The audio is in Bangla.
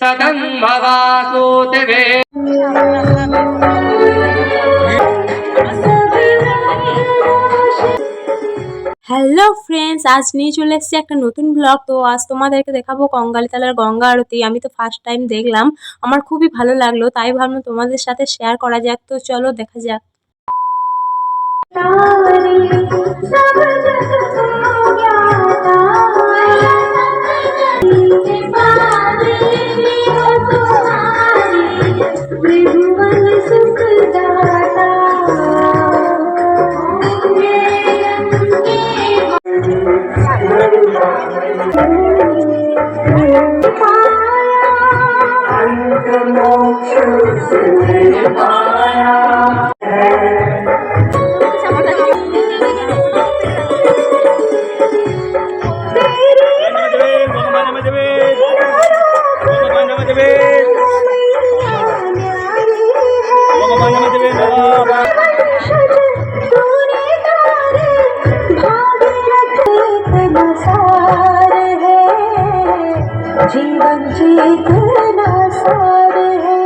सदन्भवासूतिवे হ্যালো ফ্রেন্ডস আজ নিয়ে চলে এসেছি একটা নতুন ব্লগ তো আজ তোমাদেরকে দেখাবো কঙ্গালীতলার গঙ্গা আরতি আমি তো ফার্স্ট টাইম দেখলাম আমার খুবই ভালো লাগলো তাই ভাবলাম তোমাদের সাথে শেয়ার করা যাক তো চলো দেখা যাক सार जीवन जीतना सार है।